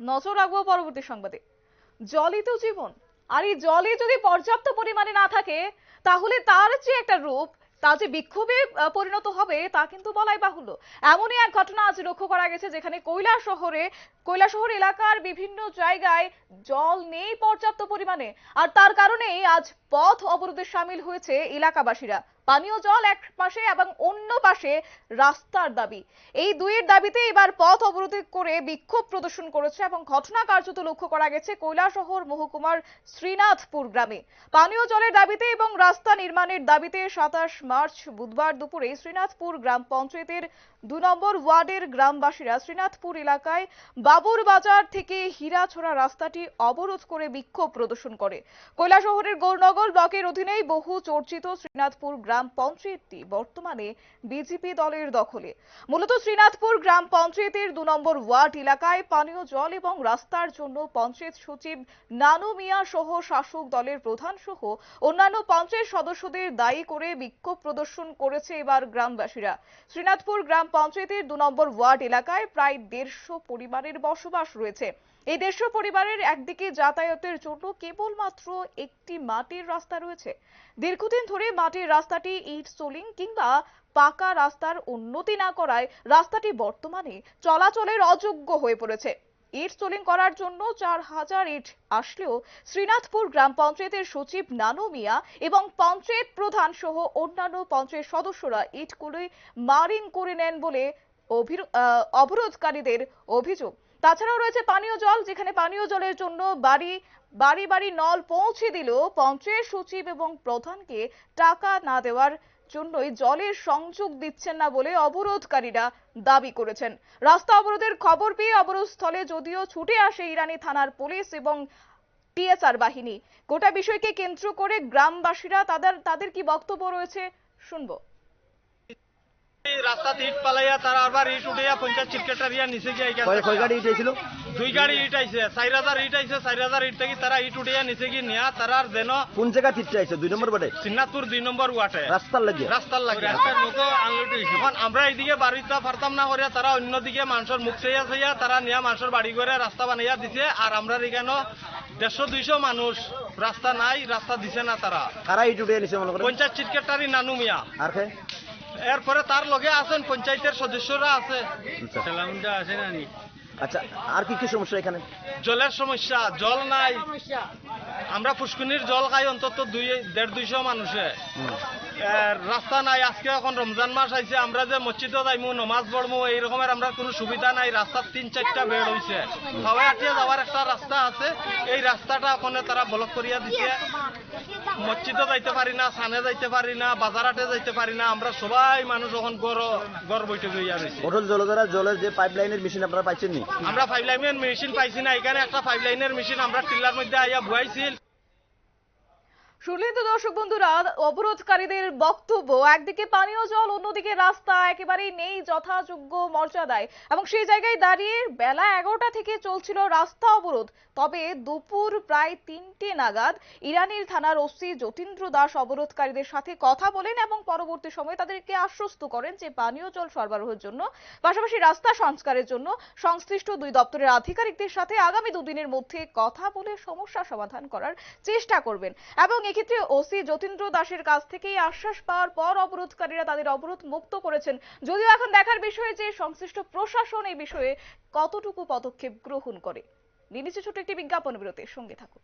নজর রাখব পরবর্তী সংবাদে। জলই তো জীবন। আর এই জলে যদি পর্যাপ্ত পরিমাণে না থাকে, তাহলে তার যে একটা রূপ, তা যে বিক্ষোভে পরিণত হবে, তা কিন্তু বলাই বাহুল্য। এমনই এক ঘটনা আজ লক্ষ্য করা গেছে, যেখানে কৈলা শহরে কৈলা শহর এলাকার বিভিন্ন জায়গায় জল নেই পর্যাপ্ত পরিমাণে। আর তার কারণেই আজ পথ অবরোধে সামিল হয়েছে এলাকাবাসীরা। পানীয় জল এক পাশে এবং অন্য পাশে রাস্তার দাবি। এই দুইয়ের দাবিতে এবার পথ অবরোধ করে বিক্ষোভ প্রদর্শন করেছে এবং ঘটনা কার্যত লক্ষ্য করা গেছে কৈলাসহর মহকুমার শ্রীনাথপুর গ্রামে। পানীয় জলের দাবিতে এবং রাস্তা নির্মাণের দাবিতে সাতাশ মার্চ বুধবার দুপুরে শ্রীনাথপুর গ্রাম পঞ্চায়েতের দু নম্বর ওয়ার্ডের গ্রামবাসীরা শ্রীনাথপুর এলাকায় বাবুর বাজার থেকে হীরাছড়া রাস্তাটি অবরোধ করে বিক্ষোভ প্রদর্শন করে। কৈলাসহরের গৌরনগর ব্লকের অধীনেই বহু চর্চিত শ্রীনাথপুর গ্রাম পঞ্চায়েতটি বর্তমানে বিজেপি দলের দখলে। মূলত শ্রীনাথপুর গ্রাম পঞ্চায়েতের দু নম্বর ওয়ার্ড এলাকায় পানীয় জল এবং রাস্তার জন্য পঞ্চায়েত সচিব নানু মিয়া সহ শাসক দলের প্রধান সহ অন্যান্য পঞ্চায়েত সদস্যদের দায়ী করে বিক্ষোভ প্রদর্শন করেছে এবার গ্রামবাসীরা। শ্রীনাথপুর গ্রাম পঞ্চায়েতের দু নম্বর ওয়ার্ড এলাকায় প্রায় দেড়শো পরিবারের বসবাস রয়েছে। এই দেড়শো পরিবারের একদিকে যাতায়াতের জন্য কেবলমাত্র একটি মাটির রাস্তা রয়েছে। দীর্ঘদিন ধরে মাটির রাস্তাটি ইট সোলিং কিংবা পাকা রাস্তার উন্নতি না করায় রাস্তাটি বর্তমানে চলাচলের অযোগ্য হয়ে পড়েছে। ইট সোলিং করার জন্য চার হাজার ইট আসলেও শ্রীনাথপুর গ্রাম পঞ্চায়েতের সচিব নানু মিয়া এবং পঞ্চায়েত প্রধান সহ অন্যান্য পঞ্চায়েত সদস্যরা ইটগুলি মারিং করে নেন বলে অবরোধকারীদের অভিযোগ। তাছাড়াও রয়েছে পানীয় জল, যেখানে পানীয় জলের জন্য বাড়ি বাড়ি বাড়ি নল পৌঁছে দিলেও পঞ্চায়েত সচিব এবং প্রধানকে। টাকা না দেওয়ার জন্যই জলের সংযোগ দিচ্ছেন না বলে অবরোধকারীরা দাবি করেছেন। রাস্তা অবরোধের খবর পেয়ে অবরোধ স্থলে যদিও ছুটে আসে ইরানি থানার পুলিশ এবং টিএসআর বাহিনী। গোটা বিষয়কে কেন্দ্র করে গ্রামবাসীরা তাদের তাদের কি বক্তব্য রয়েছে শুনব। রাস্তাতে ইট পালাইয়া তারা আবার ইট উঠাইয়া পঞ্চায়েত সেক্রেটারিয়া নিচে গিয়ে কয় দুই গাড়ি ইট আইছে চার হাজার ইট আইছে চার হাজার ইট থেকে তারা ইট উঠাইয়া নিচে গিয়ে নিয়া তারার যেন কোন জায়গা তিনটে আছে দুই নম্বর বাটে? সিন্নাথপুর দুই নম্বর ওয়াটে রাস্তার লাগিয়ে রাস্তার লাগে। রাস্তার মুখে এখন আমরা এইদিকে বাড়িতে পারতাম না করিয়া তারা অন্যদিকে মানুষের মুখ চাইয়া চাইয়া তারা নিয়া মানুষের বাড়ি করে রাস্তা বানাইয়া দিছে আর আমরা এখানে দেড়শো দুইশো মানুষ রাস্তা নাই রাস্তা দিছে না তারা। কারা ইট উঠে নিছে মনে পঞ্চায়েত সেক্রেটারি নানু মিয়া। আর কে? এরপরে তার লগে আছেন পঞ্চায়েতের সদস্যরা আছে। আচ্ছা। সেলামটা আছে না আচ্ছা আর কি কি সমস্যা এখানে? জলের সমস্যা জল নাই। আমরা পুষ্কুনির জল খাই অন্তত দুই দেড় দুইশো মানুষে। রাস্তা নাই আজকে এখন রমজান মাস আইছে আমরা যে মসজিদে যাইমু নমাজ পড়মু এই রকমের আমরা কোনো সুবিধা নাই রাস্তার তিন চারটা বেড হইছে। হাওয়াই আটিয়া যাওয়ার একটা রাস্তা আছে এই রাস্তাটা ওখানে তারা ব্লক করিয়া দিছে। মসজিদে যাইতে পারি না সানে যাইতে পারি না বাজারাটে যাইতে পারি না আমরা সবাই মানুষ যখন গড় গড় বৈঠক হইয়া রয়েছে। অটল জলধারা জলের যে পাইপ লাইনের মেশিন আপনারা পাইছেন নি? আমরা পাইপ লাইনের মেশিন পাইছি না এখানে একটা পাইপ লাইনের মেশিন আমরা টিল্লার মধ্যে আইয়া ভুয়াইছিল শুনলেন তো দর্শক বন্ধুরা, অবরোধকারীদের বক্তব্য, একদিকে পানীয় জল, অন্যদিকে রাস্তা, একেবারেই নেই যথাযোগ্য মর্যাদায়। এবং সেই জায়গায় দাঁড়িয়ে বেলা এগারোটা থেকে চলছিল রাস্তা অবরোধ। তবে দুপুর প্রায় তিনটে নাগাদ ইরানির থানার ওসি যতীন্দ্র দাস অবরোধকারীদের সাথে কথা বলেন এবং পরবর্তী সময়ে তাদেরকে আশ্বস্ত করেন যে পানীয় জল সরবরাহের জন্য, পাশাপাশি রাস্তা সংস্কারের জন্য সংশ্লিষ্ট দুই দপ্তরের আধিকারিকদের সাথে আগামী দুদিনের মধ্যে কথা বলে সমস্যা সমাধান করার চেষ্টা করবেন। এবং এক্ষেত্রে ওসি যতীন্দ্র দাসের কাছ থেকেই আশ্বাস পাওয়ার পর অবরোধকারীরা তাদের অবরোধ মুক্ত করেছেন। যদিও এখন দেখার বিষয় যে সংশ্লিষ্ট প্রশাসন এই বিষয়ে কতটুকু পদক্ষেপ গ্রহণ করে। নিয়ে ছোট একটি বিজ্ঞাপন বিরতির সঙ্গে থাকুন।